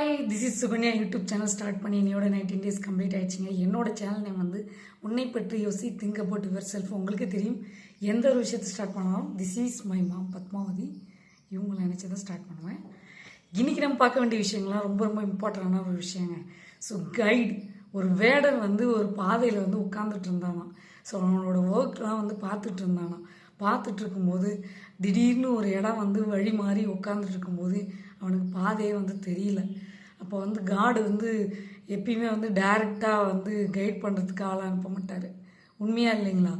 Hi this is Sukanya YouTube channel start பண்ணி என்னோட nineteen days complete ஆயிடுச்சுங்க. என்னோட சேனல் நேம் வந்து உன்னை பற்றி யோசி திங்க் அபவுட் யுவர் செல்ஃப் உங்களுக்கு தெரியும். எந்த ஒரு விஷயத்தை ஸ்டார்ட் பண்ணாலும் this is my mom Padmavathi. இவங்களை நினச்சி தான் ஸ்டார்ட் பண்ணுவேன். இன்றைக்கி நம்ம பார்க்க வேண்டிய விஷயங்கள்லாம் ரொம்ப ரொம்ப இம்பார்ட்டண்டான ஒரு விஷயங்க. ஸோ கைடு ஒரு வேடன் வந்து ஒரு பாதையில் வந்து உட்காந்துட்டு இருந்தானா ஸோ அவனோட ஒர்க்லாம் வந்து பார்த்துட்டு இருந்தானா பார்த்துட்டு இருக்கும்போது திடீர்னு ஒரு இடம் வந்து வழி மாறி உட்காந்துட்டு இருக்கும்போது அவனுக்கு பாதையே வந்து தெரியல. அப்போ வந்து காடு வந்து எப்பயுமே வந்து டைரெக்டாக வந்து கைட் பண்ணுறதுக்கு ஆள் அனுப்ப மாட்டார். உண்மையாக இல்லைங்களா?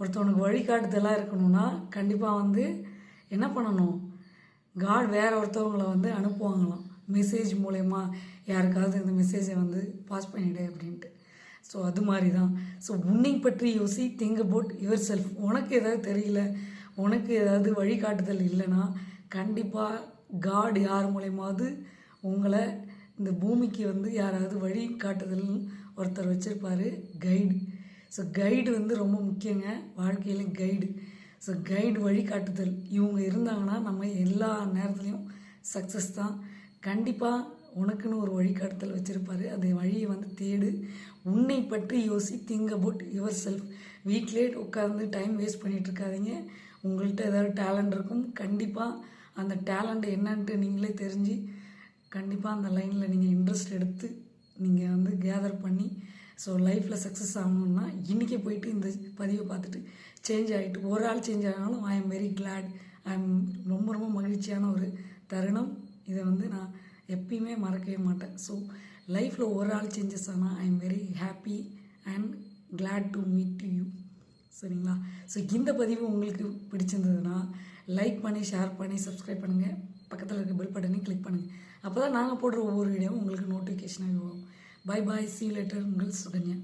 ஒருத்தவனுக்கு வழிகாட்டுதலாக இருக்கணும்னா கண்டிப்பாக வந்து என்ன பண்ணணும்? காட் வேற ஒருத்தவங்கள வந்து அனுப்புவாங்களாம். மெசேஜ் மூலயமா யாருக்காவது இந்த மெசேஜை வந்து பாஸ் பண்ணிவிடு அப்படின்ட்டு. ஸோ அது மாதிரி தான் ஸோ உன்னை பற்றி யோசி திங்க் அபவுட் யுவர் செல்ஃப் உனக்கு ஏதாவது தெரியல உனக்கு ஏதாவது வழிகாட்டுதல் இல்லைன்னா கண்டிப்பாக காட் யார் மூலயமாவது உங்களை இந்த பூமிக்கு வந்து யாராவது வழி காட்டுதல் ஒருத்தர் வச்சுருப்பாரு கைடு ஸோ கைடு வந்து ரொம்ப முக்கியங்க. வாழ்க்கையில் கைடு ஸோ கைடு வழிகாட்டுதல். இவங்க இருந்தாங்கன்னா நம்ம எல்லா நேரத்துலையும் சக்ஸஸ் தான். கண்டிப்பாக உனக்குன்னு ஒரு வழிகாட்டுதல் வச்சுருப்பாரு. அந்த வழியை வந்து தேடு. உன்னை பற்றி யோசி திங்க் அபவுட் யுவர் செல்ஃப் வீட்டிலே உட்காந்து டைம் வேஸ்ட் பண்ணிகிட்ருக்காதீங்க உங்கள்கிட்ட ஏதாவது டேலண்ட் இருக்கும் கண்டிப்பாக அந்த டேலண்ட் என்னன்ட்டு நீங்களே தெரிஞ்சு கண்டிப்பாக அந்த லைனில் நீங்கள் இன்ட்ரெஸ்ட் எடுத்து நீங்கள் வந்து கேதர் பண்ணி ஸோ லைஃப்பில் சக்ஸஸ் ஆகணும்னா இன்றைக்கி போயிட்டு இந்த பதிவை பார்த்துட்டு சேஞ்ச் ஆகிட்டு ஒரு ஆள் சேஞ்ச் ஆனாலும் I am very glad I am ரொம்ப ரொம்ப மகிழ்ச்சியான ஒரு தருணம். இதை வந்து நான் எப்பயுமே மறக்கவே மாட்டேன். ஸோ லைஃப்பில் ஒரு ஆள் சேஞ்சஸ் ஆனால் I am very happy and glad to meet you சரிங்களா? ஸோ இந்த பதிவு உங்களுக்கு பிடிச்சிருந்ததுன்னா லைக் பண்ணி ஷேர் பண்ணி சப்ஸ்கிரைப் பண்ணுங்கள் பக்கத்தில் இருக்க பெல் பட்டனையும் கிளிக் பண்ணுங்கள் அப்போ தான் நாங்கள் போடுற ஒவ்வொரு வீடியோவும் உங்களுக்கு நோட்டிஃபிகேஷனாக ஆகும் பை பாய் சி லெட்டர் உங்கள் சுகன்யா.